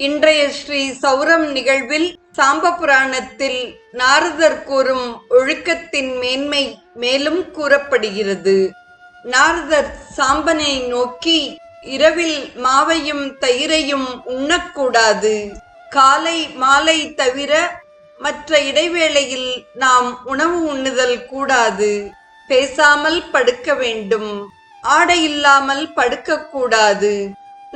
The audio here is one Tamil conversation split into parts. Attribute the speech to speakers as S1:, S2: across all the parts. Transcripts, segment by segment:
S1: இன்றைய ஸ்ரீ சௌரம் நிகழ்வில் சாம்ப புராணத்தில் நாரதர் கூறும் ஒழுக்கத்தின் மேன்மை மேலும் கூறப்படுகிறது. நாரதர் சாம்பனை நோக்கி இரவில் மாவையும் தயிரையும் உண்ணக்கூடாது. காலை மாலை தவிர மற்ற இடைவேளையில் நாம் உணவு உண்ணுதல் கூடாது. பேசாமல் படுக்க வேண்டும். ஆடை இல்லாமல் படுக்கக்கூடாது.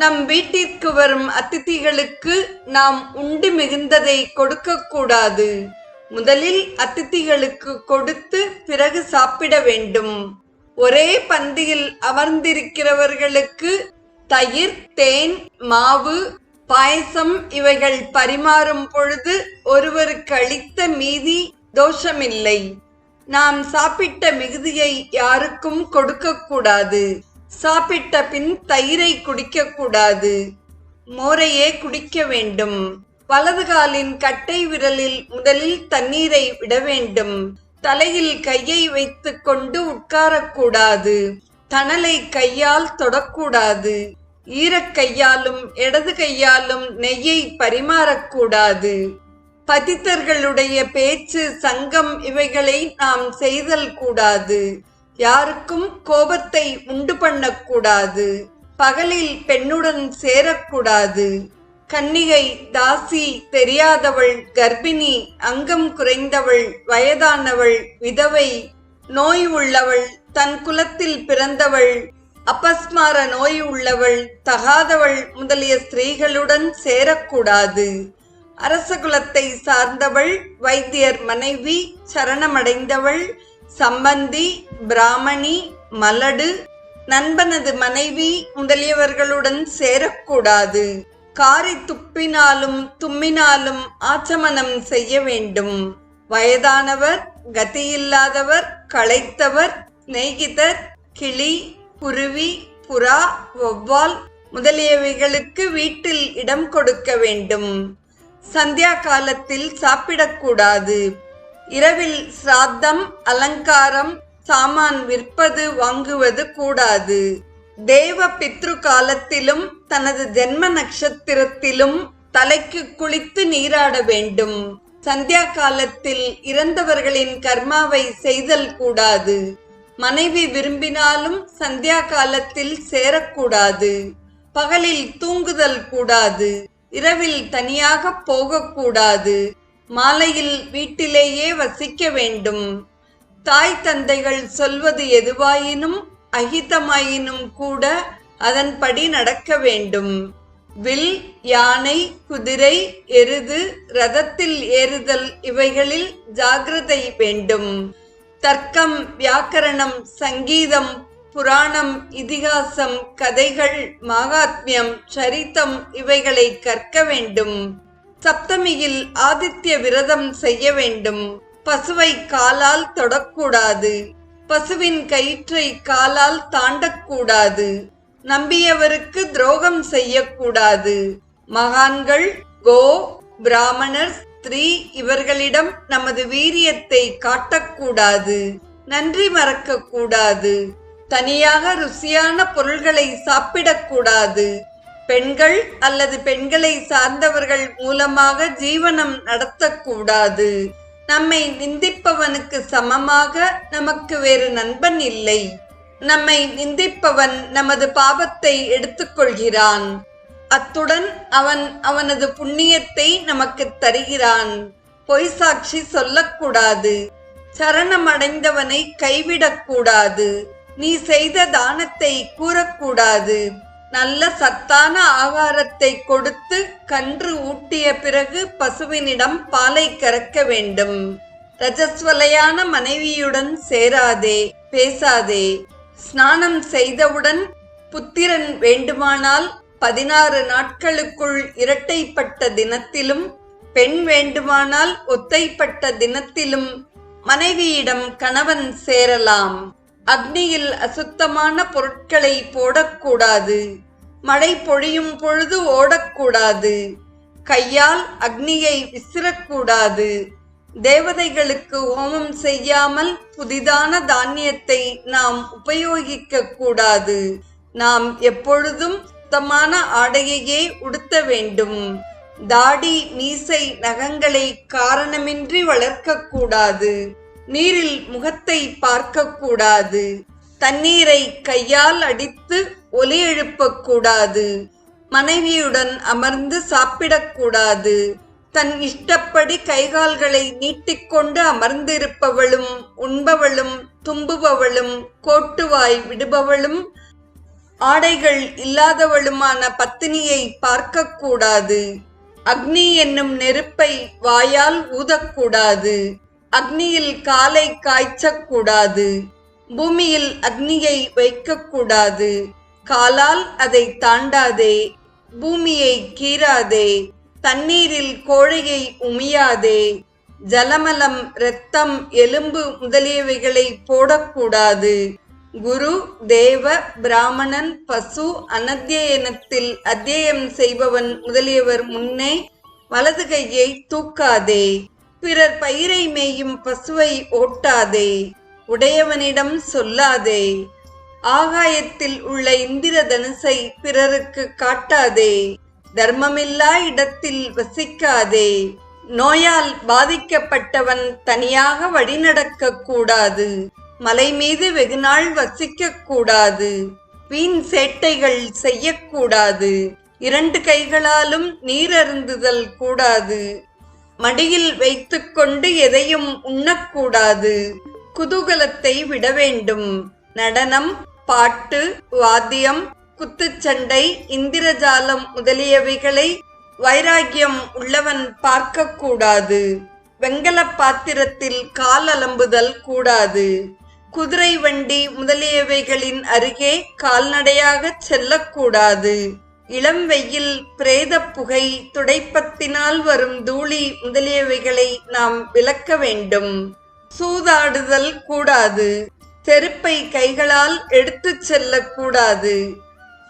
S1: நம் வீட்டிற்கு வரும் அதிதிகளுக்கு நாம் உண்டு மிகுந்ததை கொடுக்கக்கூடாது. முதலில் அதிதிகளுக்கு கொடுத்து பிறகு சாப்பிட வேண்டும். ஒரே பந்தியில் அமர்ந்திருக்கிறவர்களுக்கு தயிர் தேன் மாவு பாயசம் இவைகள் பரிமாறும் பொழுது ஒருவருக்கு அளித்த மீதி தோஷமில்லை. நாம் சாப்பிட்ட மிகுதியை யாருக்கும் கொடுக்கக்கூடாது. சாப்பிட்ட பின் தயிரை குடிக்கக்கூடாது. மோரையே குடிக்க வேண்டும். வலது காலின் கட்டை விரலில் முதலில் தண்ணீரை விட வேண்டும். தலையில் கையை வைத்துக் கொண்டு உட்காரக்கூடாது. தணலை கையால் தொடக்கூடாது. ஈரக்கையாலும் இடது கையாலும் நெய்யை பரிமாறக்கூடாது. பதித்தர்களுடைய பேச்சு சங்கம் இவைகளை நாம் செய்தல் கூடாது. யாருக்கும் கோபத்தை உண்டு பண்ணக்கூடாது. பகலில் பெண்ணுடன் சேரக்கூடாது. கன்னிகை தாசி தெரியாதவள் கர்ப்பிணி அங்கம் குறைந்தவள் வயதானவள் விதவை நோய் உள்ளவள் தன் குலத்தில் பிறந்தவள் அபஸ்மார நோய் உள்ளவள் தகாதவள் முதலிய ஸ்திரீகளுடன் சேரக்கூடாது. அரச குலத்தை சார்ந்தவள் வைத்தியர் மனைவி சரணமடைந்தவள் சம்பந்தி பிராமணி மலடு நண்பனது மனைவி முதலியவர்களுடன் சேரக்கூடாது. காரி துப்பினாலும் தும்மினாலும் ஆச்சமனம் செய்ய வேண்டும். வயதானவர் கதியில்லாதவர் களைத்தவர் சிநேகிதர் கிளி குருவி புறா வௌவால் முதலியவைகளுக்கு வீட்டில் இடம் கொடுக்க வேண்டும். சந்தியா காலத்தில் சாப்பிடக்கூடாது. இரவில் சாத்தம் அலங்காரம் சாமான் விற்பது வாங்குவது கூடாது. தேவ பித்ரு காலத்திலும் தனது ஜென்ம நட்சத்திரத்திலும் தலைக்கு குளித்து நீராட வேண்டும். சந்தியா காலத்தில் இறந்தவர்களின் கர்மாவை செய்தல் கூடாது. மனைவி விரும்பினாலும் சந்தியா காலத்தில் சேரக்கூடாது. பகலில் தூங்குதல் கூடாது. இரவில் தனியாக போகக்கூடாது. மாலையில் வீட்டிலேயே வசிக்க வேண்டும். தாய் தந்தைகள் சொல்வது எதுவாயினும் அகிதமாயினும் கூட அதன்படி நடக்க வேண்டும். வில் யானை குதிரை எருது ரதத்தில் ஏறுதல் இவைகளில் ஜாகிரதை வேண்டும். தர்க்கம் வியாக்கரணம் சங்கீதம் புராணம் இதிகாசம் கதைகள் மகாத்மியம் சரித்தம் இவைகளை கற்க வேண்டும். சப்தமியில் ஆதித்ய விரதம் செய்ய வேண்டும். பசுவை காலால் தொடக்கூடாது. பசுவின் கயிற்றை காலால் தாண்டக்கூடாது. நம்பியவருக்கு துரோகம் செய்யக்கூடாது. மகான்கள் கோ பிராமணர் ஸ்திரீ இவர்களிடம் நமது வீரியத்தை காட்டக்கூடாது. நன்றி மறக்க கூடாது தனியாக ருசியான பொருள்களை சாப்பிடக்கூடாது. பெண்கள் அல்லது பெண்களை சார்ந்தவர்கள் மூலமாக ஜீவனம் நடத்தக்கூடாது. நம்மை நிந்திப்பவனுக்கு சமமாக நமக்கு வேறு நண்பன் இல்லை. நம்மை நிந்திப்பவன் நமது பாவத்தை எடுத்துக்கொள்கிறான். அத்துடன் அவன் அவனது புண்ணியத்தை நமக்கு தருகிறான். பொய் சாட்சி சொல்லக்கூடாது. சரணமடைந்தவனை கைவிடக்கூடாது. நீ செய்த தானத்தை கூறக்கூடாது. நல்ல சத்தான ஆகாரத்தை கொடுத்து கன்று ஊட்டிய பிறகு பசுவினிடம் பாலை கறக்க வேண்டும். ரஜஸ்வலையான மனைவியுடன் சேராதே பேசாதே. ஸ்நானம் செய்தவுடன் புத்திரன் வேண்டுமானால் பதினாறு நாட்களுக்குள் இரட்டைப்பட்ட தினத்திலும் பெண் வேண்டுமானால் ஒத்தைப்பட்ட தினத்திலும் மனைவியிடம் கணவன் சேரலாம். அக்னியில் அசுத்தமான பொருட்களை போடக்கூடாது. மழை பொழியும் பொழுது ஓடக்கூடாது. கையால் அக்னியை விசிறக்கூடாது. தேவதைகளுக்கு ஹோமம் செய்யாமல் புதிதான தானியத்தை நாம் உபயோகிக்க கூடாது நாம் எப்பொழுதும் சுத்தமான ஆடையையே உடுத்த வேண்டும். தாடி மீசை நகங்களை காரணமின்றி வளர்க்கக்கூடாது. நீரில் முகத்தை பார்க்கக்கூடாது. தண்ணீரை கையால் அடித்து ஒலி எழுப்பக்கூடாது. மனைவியுடன் அமர்ந்து சாப்பிடக்கூடாது. தன் இஷ்டப்படி கைகால்களை நீட்டிக்கொண்டு அமர்ந்திருப்பவளும் உண்பவளும் தும்புபவளும் கோட்டுவாய் விடுபவளும் ஆடைகள் இல்லாதவளுமான பத்தினியை பார்க்கக்கூடாது. அக்னி என்னும் நெருப்பை வாயால் ஊதக்கூடாது. அக்னியில் காலை காய்ச்சக்கூடாது. பூமியில் அக்னியை வைக்கக்கூடாது. காலால் அதை தாண்டாதே. பூமியை கீறாதே. தண்ணீரில் கோழையை உமியாதே. ஜலமலம் இரத்தம் எலும்பு முதலியவைகளை போடக்கூடாது. குரு தேவ பிராமணன் பசு அனத்தியனத்தில் அத்தியனம் செய்பவன் முதலியவர் முன்னே வலது கையை தூக்காதே. பிறர் பயிரை மேயும் பசுவை ஓட்டாதே உடையவனிடம் சொல்லாதே. ஆகாயத்தில் உள்ள இந்திர தனுசை பிறருக்கு காட்டாதே தர்மமில்லா இடத்தில் வசிக்காதே. நோயால் பாதிக்கப்பட்டவன் தனியாக வழிநடக்க கூடாது மலை மீது வெகுநாள் வசிக்க கூடாது வீண் சேட்டைகள் செய்யக்கூடாது இரண்டு கைகளாலும் நீர் அருந்துதல் கூடாது. மடியில் வைத்துக்கொண்டு எதையும் உண்ணக்கூடாது. குதூகலத்தை விட வேண்டும் நடனம் பாட்டு வாத்தியம் குத்துச்சண்டை இந்திரஜாலம் முதலியவைகளை வைராகியம் உள்ளவன் பார்க்கக்கூடாது. வெங்கல பாத்திரத்தில் கால் அலம்புதல் கூடாது. குதிரை வண்டி முதலியவைகளின் அருகே கால்நடையாக செல்லக்கூடாது. இளம் வெயில் பிரேத புகை துடைப்பத்தினால் வரும் தூளி முதலியவைகளை நாம் விலக்க வேண்டும். சூதாடுதல் கூடாது. செருப்பை கைகளால் எடுத்துச் செல்லக்கூடாது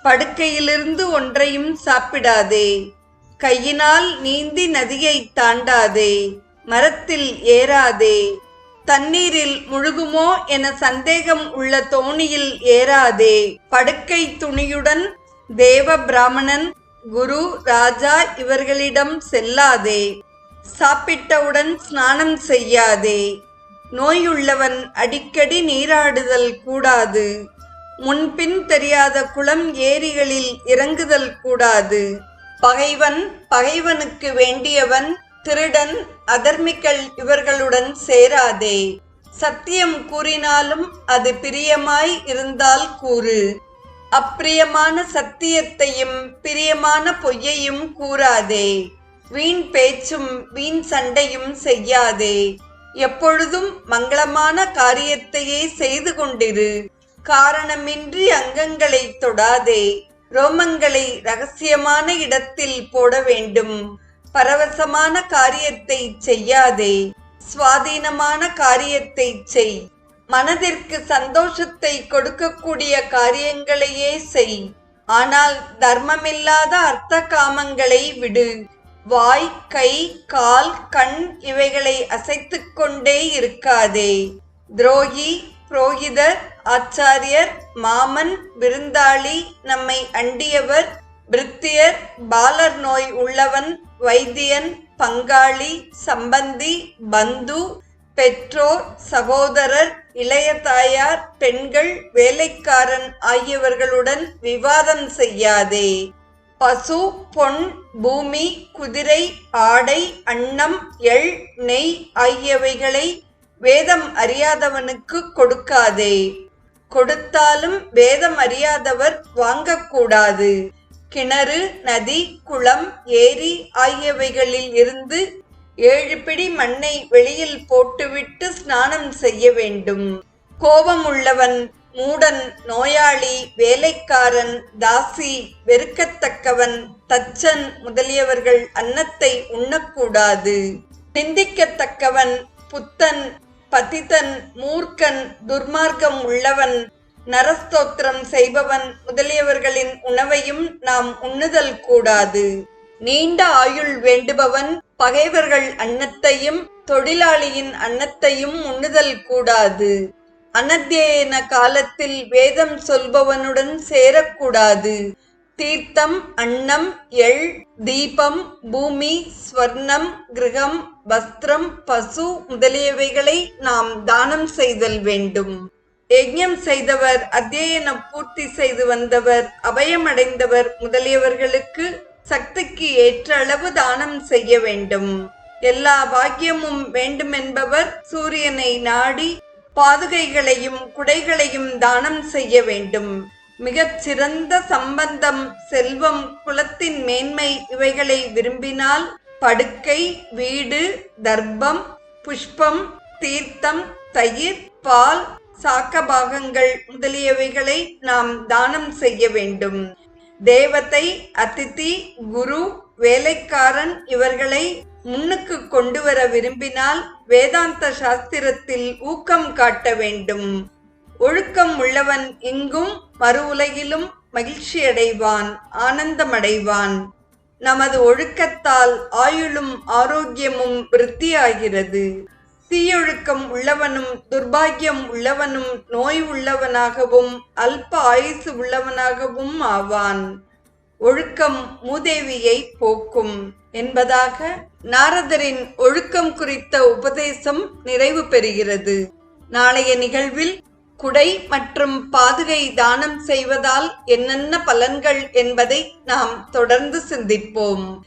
S1: படுக்கையிலிருந்து ஒன்றையும் சாப்பிடாதே. கையினால் நீந்தி நதியை தாண்டாதே. மரத்தில் ஏறாதே. தண்ணீரில் முழுகுமோ என சந்தேகம் உள்ள தோணியில் ஏறாதே. படுக்கை துணியுடன் தேவ பிராமணன் குரு ராஜா இவர்களிடம் செல்லாதே. சாப்பிட்டவுடன் ஸ்நானம் செய்யாதே. நோயுள்ளவன் அடிக்கடி நீராடுதல் கூடாது. முன்பின் தெரியாத குளம் ஏரிகளில் இறங்குதல் கூடாது. பகைவன் பகைவனுக்கு வேண்டியவன் திருடன் அதர்மிகள் இவர்களுடன் சேராதே. சத்தியம் கூறினாலும் அது பிரியமாய் இருந்தால் கூறு. அப்பிரியமான சத்தியத்தையும் பிரியமான பொய்யையும் கூறாதே. வீண் பேச்சும் வீண் சண்டையும் செய்யாதே. எப்பொழுதும் மங்களமான காரியத்தையே செய்து கொண்டிரு. காரணமின்றி அங்கங்களை தொடாதே. ரோமங்களை ரகசியமான இடத்தில் போட வேண்டும். பரவசமான காரியத்தை செய்யாதே. சுவாதீனமான காரியத்தை செய். மனதிற்கு சந்தோஷத்தை கொடுக்கக்கூடிய காரியங்களையே செய். ஆனால் தர்மமில்லாத அர்த்த காமங்களை விடு. வாய் கை கால் கண் இவைகளை அசைத்து கொண்டே இருக்காதே. துரோகி புரோகிதர் ஆச்சாரியர் மாமன் விருந்தாளி நம்மை அண்டியவர் பிரித்தியர் பாலர் நோய் உள்ளவன் வைத்தியன் பங்காளி சம்பந்தி பந்து பெற்றோர் சகோதரர் இளைய தாயார் பெண்கள் வேலைக்காரன் ஆகியவர்களுடன் விவாதம் செய்யாதே. பசு பொன் பூமி குதிரை ஆடை அன்னம் எள் நெய் ஆகியவைகளை வேதம் அறியாதவனுக்கு கொடுக்காதே. கொடுத்தாலும் வேதம் அறியாதவர் வாங்கக்கூடாது. கிணறு நதி குளம் ஏரி ஆகியவைகளில் இருந்து ஏழு பிடி மண்ணை வெளியில் போட்டுவிட்டு ஸ்நானம் செய்ய வேண்டும். கோபம் உள்ளவன் மூடன் நோயாளி வேலைக்காரன் தாசி வெறுக்கத்தக்கவன் தச்சன் முதலியவர்கள் அன்னத்தை உண்ணக்கூடாது. நிந்திக்கத்தக்கவன் புத்தன் பதிதன் மூர்க்கன் துர்மார்க்கம் உள்ளவன் நரஸ்தோத்திரம் செய்பவன் முதலியவர்களின் உணவையும் நாம் உண்ணுதல் கூடாது. நீண்ட ஆயுள் வேண்டுபவன் பகைவர்கள் அன்னத்தையும் தொழிலாளியின் அன்னத்தையும் உண்ணுதல் கூடாது. அனத்தியன காலத்தில் வேதம் சொல்பவனுடன் சேரக்கூடாது. தீர்த்தம் அன்னம் எள் தீபம் பூமி ஸ்வர்ணம் கிரகம் வஸ்திரம் பசு முதலியவைகளை நாம் தானம் செய்தல் வேண்டும். யஜ்யம் செய்தவர் அத்தியனம் பூர்த்தி செய்து வந்தவர் அபயமடைந்தவர் முதலியவர்களுக்கு சக்திக்கு ஏற்ற அளவு தானம் செய்ய வேண்டும். எல்லா பாக்கியமும் வேண்டுமென்பவர் சூரியனை நாடி பாதுகைகளையும் குடைகளையும் தானம் செய்ய வேண்டும். மிகச் சிறந்த சம்பந்தம் செல்வம் குலத்தின் மேன்மை இவைகளை விரும்பினால் படுக்கை வீடு தர்ப்பம் புஷ்பம் தீர்த்தம் தயிர் பால் சாக்கபாகங்கள் முதலியவைகளை நாம் தானம் செய்ய வேண்டும். தேவத்தை அதித்தி குரு வேலைக்காரன் இவர்களை முன்னுக்கு கொண்டு வர விரும்பினால் வேதாந்த சாஸ்திரத்தில் ஊக்கம் காட்ட வேண்டும். ஒழுக்கம் உள்ளவன் இங்கும் மறு உலகிலும் மகிழ்ச்சியடைவான் ஆனந்தமடைவான். நமது ஒழுக்கத்தால் ஆயுளும் ஆரோக்கியமும் விருத்தியாகிறது. தீயொழுக்கம் உள்ளவனும் துர்பாக்கியம் உள்ளவனும் நோய் உள்ளவனாகவும் அல்ப ஆயுசு உள்ளவனாகவும் ஆவான். ஒழுக்கம் மூதேவியை போக்கும். என்பதாக நாரதரின் ஒழுக்கம் குறித்த உபதேசம் நிறைவு பெறுகிறது. நாளைய நிகழ்வில் குடை மற்றும் பாதுகை தானம் செய்வதால் என்னென்ன பலன்கள் என்பதை நாம் தொடர்ந்து சிந்திப்போம்.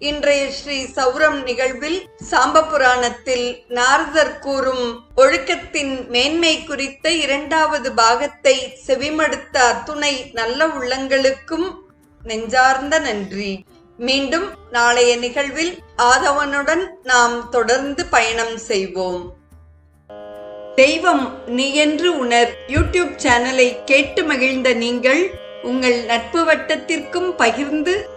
S1: இன்றைய ஸ்ரீ சௌரம் நிகழ்வில் சாம்ப புராணத்தில் நாரதர் கூறும் ஒழுக்கத்தின் மேன்மை குறித்த இரண்டாவது பாகத்தை செவிமடுத்த அத்துணை நல்ல உள்ளங்களுக்கும் நெஞ்சார்ந்த நன்றி. மீண்டும் நாளைய நிகழ்வில் ஆதவனுடன் நாம் தொடர்ந்து பயணம் செய்வோம். தெய்வம் நீ என்று உணர் யூடியூப் சேனலை கேட்டு மகிழ்ந்த நீங்கள் உங்கள் நட்பு வட்டத்திற்கும் பகிர்ந்து